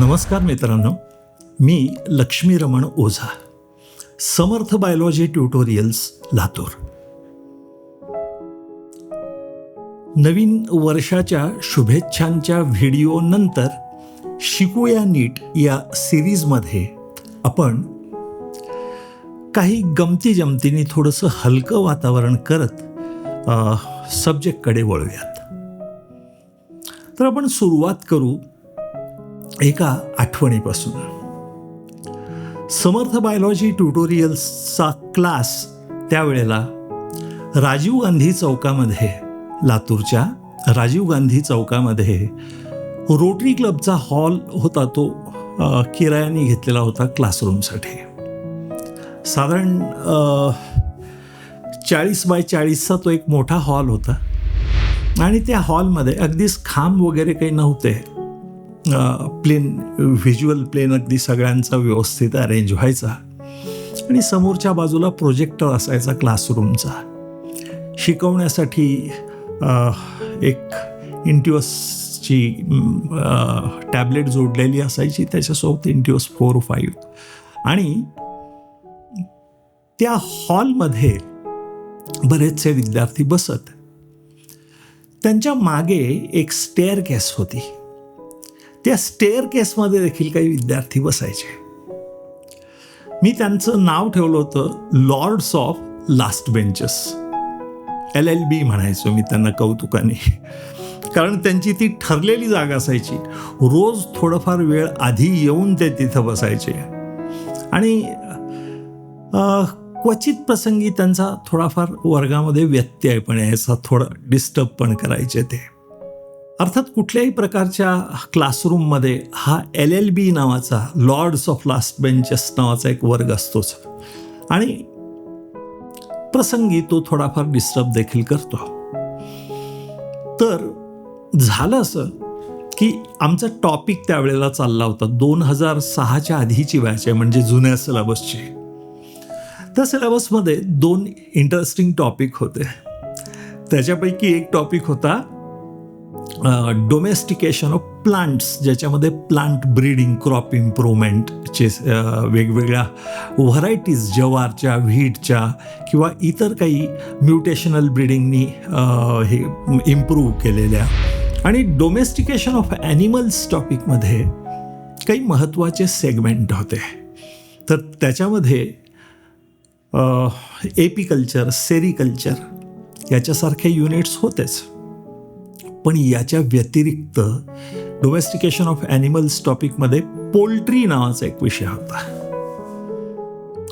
नमस्कार मित्रांनो मी लक्ष्मी रमण ओझा समर्थ बायोलॉजी ट्युटोरियल्स लातूर. नवीन वर्षाच्या शुभेच्छांच्या व्हिडिओनंतर शिकूया नीट या सिरीजमध्ये आपण काही गमती जमतीने थोडंसं हलकं वातावरण करत सब्जेक्टकडे वळूयात. तर आपण सुरुवात करू एका आठवणीपासून. समर्थ बायोलॉजी ट्युटोरियल्सचा क्लास त्यावेळेला राजीव गांधी चौकामध्ये लातूरच्या राजीव गांधी चौकामध्ये रोटरी क्लबचा हॉल होता तो किरायाने घेतलेला होता क्लासरूमसाठी. साधारण चाळीस बाय चाळीसचा तो एक मोठा हॉल होता. आणि त्या हॉलमध्ये अगदीच खांब वगैरे काही नव्हते. प्लेन व्हिज्युअल प्लेन अगदी सगळ्यांचा व्यवस्थित अरेंज व्हायचा. आणि समोरच्या बाजूला प्रोजेक्टर असायचा क्लासरूमचा शिकवण्यासाठी एक इंटिवसची टॅबलेट जोडलेली असायची. त्याच्यासोबत इंटिवस फोर फाईव्ह आणि त्या हॉलमध्ये बरेचसे विद्यार्थी बसत. त्यांच्या मागे एक स्टेअर केस होती. त्या स्टेअर केसमध्ये देखील काही विद्यार्थी बसायचे. मी त्यांचं नाव ठेवलं होतं lords of last benches L L B म्हणायचो मी त्यांना कौतुकाने. कारण त्यांची ती ठरलेली जागा असायची. रोज थोडंफार वेळ आधी येऊन ते तिथं बसायचे. आणि क्वचित प्रसंगी त्यांचा थोडाफार वर्गामध्ये व्यत्यय पण यायचा थोडं डिस्टर्ब पण करायचे ते. अर्थात कुठल्याही प्रकारच्या क्लासरूममध्ये हा एल एल बी नावाचा लॉर्ड्स ऑफ लास्ट बेंचेस नावाचा एक वर्ग असतोच. आणि प्रसंगी तो थोडाफार डिस्टर्ब देखील करतो. तर झालं असं की आमचा टॉपिक त्यावेळेला चालला होता. दोन हजार सहाच्या आधीची बॅच आहे म्हणजे जुन्या सिलेबसची त्या सिलेबसमध्ये दोन इंटरेस्टिंग टॉपिक होते. त्याच्यापैकी एक टॉपिक होता डोमेस्टिकेशन ऑफ प्लांट्स ज्याच्यामध्ये प्लांट ब्रीडिंग क्रॉप इम्प्रूव्हमेंटचे वेगवेगळ्या व्हरायटीज जवारच्या व्हीटच्या किंवा इतर काही म्युटेशनल ब्रीडिंगनी हे इम्प्रूव्ह केलेल्या. आणि डोमेस्टिकेशन ऑफ ॲनिमल्स टॉपिकमध्ये काही महत्त्वाचे सेगमेंट होते. तर त्याच्यामध्ये एपिकल्चर सेरिकल्चर याच्यासारखे युनिट्स होतेच. पण याच्या व्यतिरिक्त डोमेस्टिकेशन ऑफ ॲनिमल्स टॉपिकमध्ये पोल्ट्री नावाचा एक विषय होता.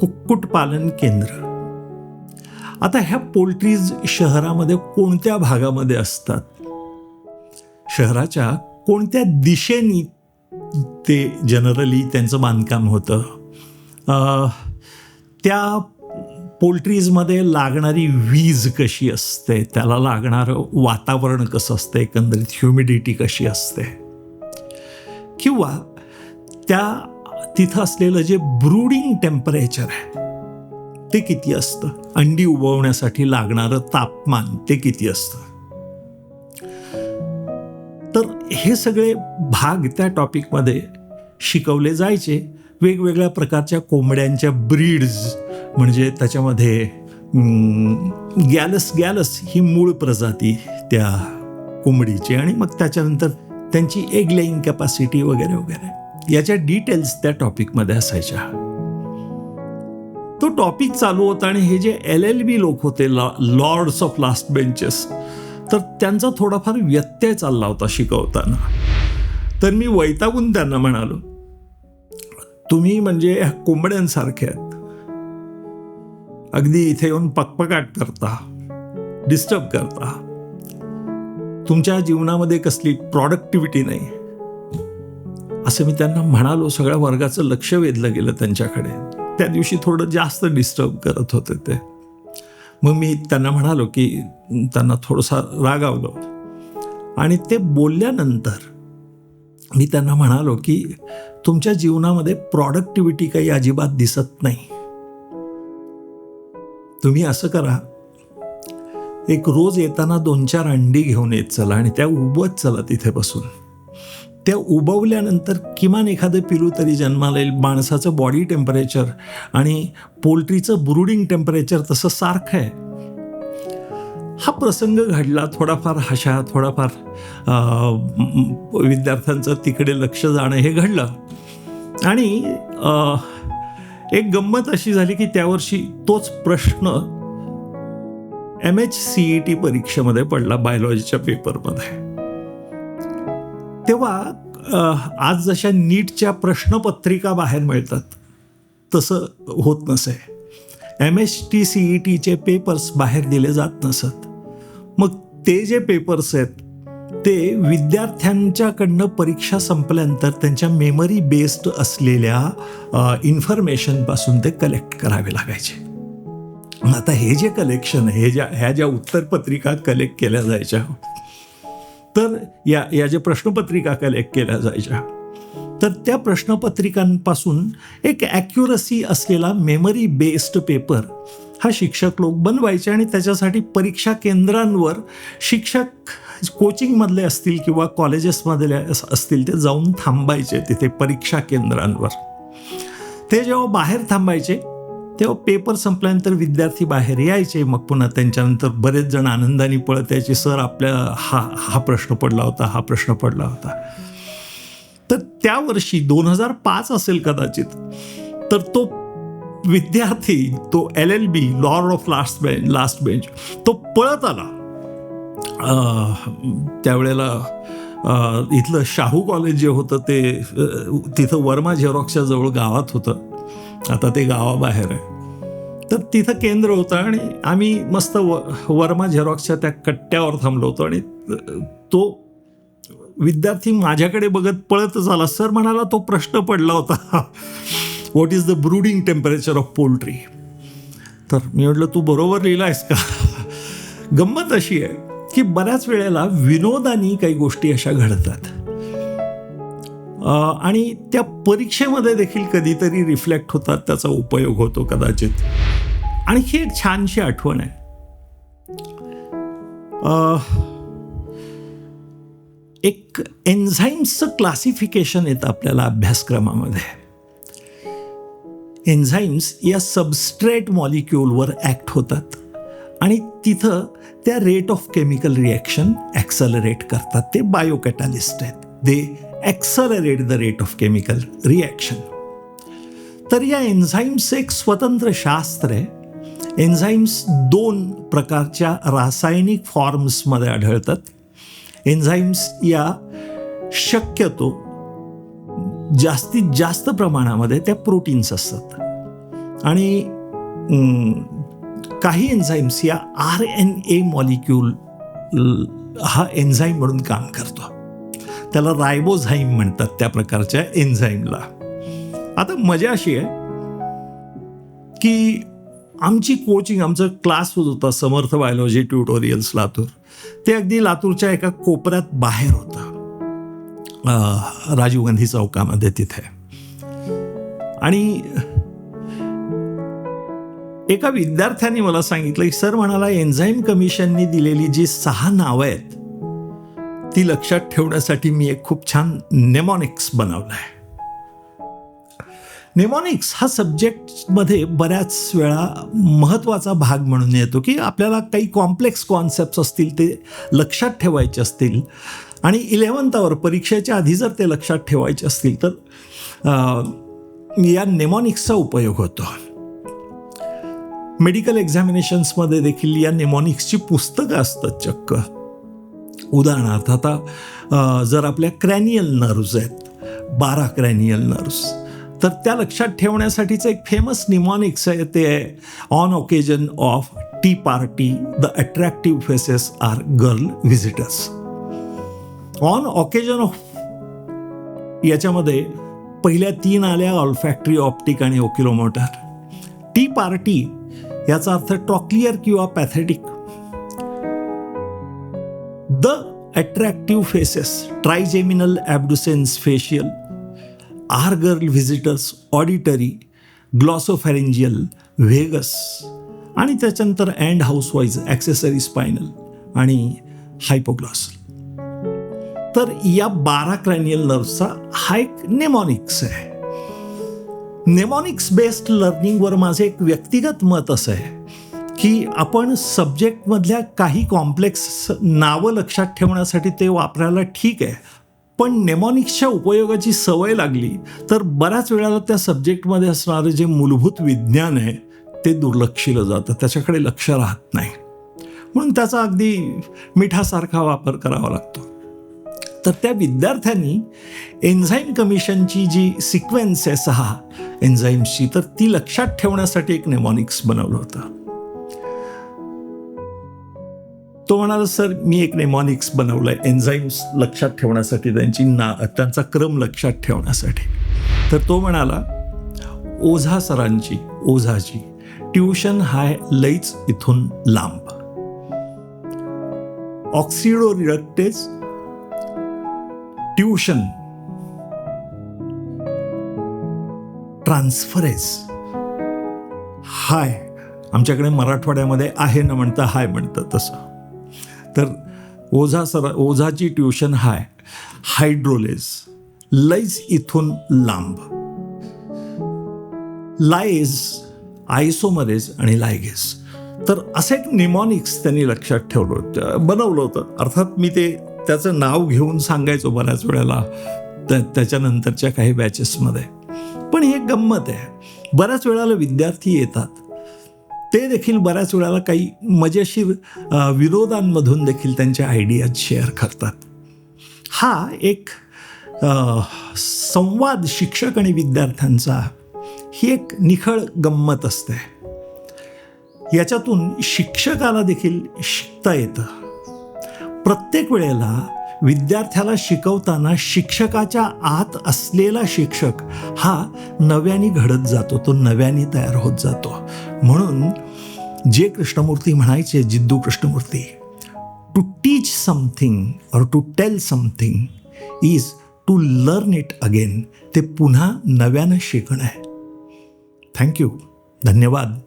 कुक्कुटपालन केंद्र. आता ह्या पोल्ट्रीज शहरामध्ये कोणत्या भागामध्ये असतात? शहराच्या कोणत्या दिशेनी ते जनरली त्यांचं बांधकाम होतं? त्या पोल्ट्रीजमध्ये लागणारी वीज कशी असते? त्याला लागणारं वातावरण कसं असतं? एकंदरीत ह्युमिडिटी कशी असते? किंवा त्या तिथं असलेलं जे ब्रूडिंग टेम्परेचर आहे ते किती असतं? अंडी उबवण्यासाठी लागणारं तापमान ते किती असतं? तर हे सगळे भाग त्या टॉपिकमध्ये शिकवले जायचे. वेगवेगळ्या प्रकारच्या कोंबड्यांच्या ब्रीड्स म्हणजे त्याच्यामध्ये गॅलस गॅलस ही मूळ प्रजाती त्या कोंबडीची आणि मग त्याच्यानंतर त्यांची एग लेईंग कॅपॅसिटी वगैरे वगैरे. याच्या डिटेल्स त्या टॉपिकमध्ये असायच्या. तो टॉपिक चालू होता आणि हे जे एल एल बी लोक होते लॉर्ड्स ऑफ लास्ट बेंचेस तर त्यांचा थोडाफार व्यत्यय चालला होता शिकवताना. तर मी वैतागून त्यांना म्हणालो तुम्ही म्हणजे कोंबड्यांसारखे आहेत. अगदी इथे येऊन पकपकाट करता डिस्टर्ब करता. तुमच्या जीवनामध्ये कसली प्रॉडक्टिव्हिटी नाही. असं मी त्यांना म्हणालो सगळ्या वर्गाचं लक्ष वेधलं गेलं त्यांच्याकडे. त्या दिवशी थोडं जास्त डिस्टर्ब करत होते ते. मग मी त्यांना म्हणालो की त्यांना थोडंसा रागावलो. आणि ते बोलल्यानंतर मी त्यांना म्हणालो की तुमच्या जीवनामध्ये प्रॉडक्टिव्हिटी काही अजिबात दिसत नाही. तुम्ही असं करा. एक रोज येताना दोन चार अंडी घेऊन येत चला आणि त्या उबत चला तिथे बसून. त्या उबवल्यानंतर किमान एखादं पिलू तरी जन्माला येईल. माणसाचं बॉडी टेम्परेचर आणि पोल्ट्रीचं ब्रुडिंग टेम्परेचर तसं सारखं आहे. हा प्रसंग घडला थोडाफार हशा थोडाफार विद्यार्थ्यांचं तिकडे लक्ष जाणं हे घडलं. आणि एक गंमत अशी झाली की त्यावर्षी तोच प्रश्न M H C E T परीक्षेमध्ये पडला बायोलॉजीच्या पेपरमध्ये तेव्हा आज जशा नीटच्या प्रश्नपत्रिका बाहेर मिळतात तसं होत नसे. M H T C E टीचे पेपर्स बाहेर दिले जात नसत. मग ते जे पेपर्स आहेत ते विद्यार्थ्यांच्याकडनं परीक्षा संपल्यानंतर त्यांच्या मेमरी बेस्ड असलेल्या इन्फॉर्मेशनपासून ते कलेक्ट करावे लागायचे. आता हे जे कलेक्शन हे ज्या ह्या ज्या उत्तरपत्रिका कलेक्ट केल्या जायच्या तर या या ज्या प्रश्नपत्रिका कलेक्ट केल्या जायच्या तर त्या प्रश्नपत्रिकांपासून एक ॲक्युरसी असलेला मेमरी बेस्ड पेपर हा शिक्षक लोक बनवायचे आणि त्याच्यासाठी परीक्षा केंद्रांवर शिक्षक कोचिंगमधले असतील किंवा कॉलेजेसमधले असतील ते जाऊन थांबायचे तिथे परीक्षा केंद्रांवर. ते जेव्हा बाहेर थांबायचे तेव्हा पेपर संपल्यानंतर विद्यार्थी बाहेर यायचे मग पुन्हा त्यांच्यानंतर बरेच जण आनंदाने पळत यायचे सर आपल्या हा हा प्रश्न पडला होता हा प्रश्न पडला होता. तर त्या वर्षी दोन हजार पाच असेल कदाचित तर तो विद्यार्थी तो L L B lord of last bench last bench तो पळत आला. त्यावेळेला इथलं शाहू कॉलेज जे होतं ते तिथं वर्मा झेरॉक्सच्या जवळ गावात होतं. आता ते गावाबाहेर आहे. तर तिथं केंद्र होतं आणि आम्ही मस्त व वर्मा झेरॉक्सच्या त्या कट्ट्यावर थांबलो होतो आणि तो विद्यार्थी माझ्याकडे बघत पळतच आला सर म्हणाला तो प्रश्न पडला होता. What is the brooding temperature of poultry तर मी म्हटलं तू बरोबर लिहिला आहेस का? गंमत अशी आहे. की बऱ्याच वेळेला विनोदानी काही गोष्टी अशा घडतात. आणि त्या परीक्षेमध्ये देखील कधीतरी रिफ्लेक्ट होतात त्याचा उपयोग होतो कदाचित. आणखी एक छानशी आठवण आहे. एक एन्झाईम्सचं क्लासिफिकेशन येतं आपल्याला अभ्यासक्रमामध्ये. एन्झाईम्स या सबस्ट्रेट मॉलिक्यूलवर ॲक्ट होतात. आणि तिथं त्या rate of chemical reaction accelerate करतात. ते बायोकॅटालिस्ट आहेत. They accelerate the rate of chemical reaction तर या एन्झाईम्स एक स्वतंत्र शास्त्र आहे. एन्झाईम्स दोन प्रकारच्या रासायनिक फॉर्म्समध्ये आढळतात. एन्झाईम्स या शक्यतो जास्तीत जास्त प्रमाणामध्ये त्या प्रोटीन्स असतात. आणि काही एन्झाईम्स या आर एन ए मॉलिक्यूल हा एन्झाईम म्हणून काम करतो. त्याला रायबोझाईम म्हणतात त्या प्रकारच्या एन्झाईमला आता मजा अशी आहे की आमची कोचिंग आमचा क्लास होत होता समर्थ बायोलॉजी ट्युटोरियल्स लातूर. ते अगदी लातूरच्या एका कोपऱ्यात बाहेर होतं. राजीव गांधी चौकामध्ये तिथे. आणि एका विद्यार्थ्याने मला सांगितलं की सर म्हणाला एन्झाईम कमिशननी दिलेली जी सहा नावं आहेत ती लक्षात ठेवण्यासाठी मी एक खूप छान नेमॉनिक्स बनवला आहे. नेमॉनिक्स हा सब्जेक्टमध्ये बऱ्याच वेळा महत्त्वाचा भाग म्हणून येतो की आपल्याला काही कॉम्प्लेक्स कॉन्सेप्ट असतील ते लक्षात ठेवायचे असतील. आणि इलेवन्थावर परीक्षेच्या आधी जर ते लक्षात ठेवायचे असतील तर या नेमॉनिक्सचा उपयोग होतो. मेडिकल एक्झामिनेशन्समध्ये देखील या नेमॉनिक्सची पुस्तकं असतात चक्क. उदाहरणार्थ आता जर आपल्या क्रॅनियल नर्व्ज आहेत बारा क्रॅनियल नर्व्स तर त्या लक्षात ठेवण्यासाठीचं एक फेमस निमॉनिक्स आहे ते आहे on occasion of tea party the attractive faces are girl visitors on occasion of याच्यामध्ये पहिल्या तीन आल्या ऑल्फॅक्टरी ऑप्टिक आणि ओकिलोमोटर टी पार्टी याचा अर्थ ट्रॉक्लियर किंवा pathetic. The attractive faces trigeminal abducens facial are girl visitors auditory glossopharyngeal vagus आणि त्याच्यानंतर अँड हाऊसवाईज ॲक्सेसरी स्पायनल आणि हायपोग्लॉस तर या बारा क्रॅनियल नर्व्सचा हा एक नेमॉनिक्स आहे. नेमॉनिक्स बेस्ड लर्निंगवर माझं एक व्यक्तिगत मत असं आहे की आपण सब्जेक्टमधल्या काही कॉम्प्लेक्स नावं लक्षात ठेवण्यासाठी ते वापरायला ठीक आहे. पण नेमॉनिक्सच्या उपयोगाची सवय लागली तर बऱ्याच वेळाला त्या सब्जेक्टमध्ये असणारं जे मूलभूत विज्ञान आहे ते दुर्लक्षिलं जातं. त्याच्याकडे लक्ष राहत नाही. म्हणून त्याचा अगदी मिठासारखा वापर करावा लागतो. तर त्या विद्यार्थ्यांनी एन्झाईम कमिशनची जी सिक्वेन्स आहे सहा एन्झाईम्सची तर ती लक्षात ठेवण्यासाठी एक नेमॉनिक्स बनवलं होतं. तो म्हणाला सर मी एक नेमॉनिक्स बनवलंय एन्झाईम्स लक्षात ठेवण्यासाठी त्यांची ना त्यांचा क्रम लक्षात ठेवण्यासाठी. तर तो म्हणाला ओझा सरांची ओझाची ट्युशन हाय लईच इथून लांब. Oxidoreductase tuition. ट्रान्सफरेज हाय. आमच्याकडे मराठवाड्यामध्ये आहे न म्हणता हाय म्हणतं तसं. तर ओझा सर ओझाची ट्युशन हाय. हायड्रोलेज लईज इथून लांब. लायेज आयसोमरेज आणि लायगेस तर असे एक निमॉनिक्स त्यांनी लक्षात ठेवलं होतं बनवलं होतं. अर्थात मी ते त्याचं नाव घेऊन सांगायचो बऱ्याच वेळेला त्या त्याच्यानंतरच्या काही बॅचेसमध्ये पण हे गंमत आहे. बऱ्याच वेळाला विद्यार्थी येतात. ते देखील बऱ्याच वेळाला काही मजेशीर विरोधांमधून देखील त्यांच्या आयडियाज शेअर करतात. हा एक संवाद शिक्षक आणि विद्यार्थ्यांचा ही एक निखळ गंमत असते. याच्यातून शिक्षकाला देखील शिकता येतं. प्रत्येक वेळेला विद्यार्थ्याला शिकवताना शिक्षकाच्या आत असलेला शिक्षक हा नव्याने घडत जातो तो नव्याने तयार होत जातो. म्हणून जे कृष्णमूर्ती म्हणायचे Jiddu Krishnamurti to teach something और to tell something is to learn it again ते पुन्हा नव्यानं शिकणं आहे. थँक्यू धन्यवाद.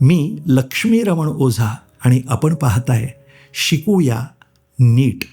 मी लक्ष्मी रमण ओझा आणि आपण पाहताय शिकूया नीट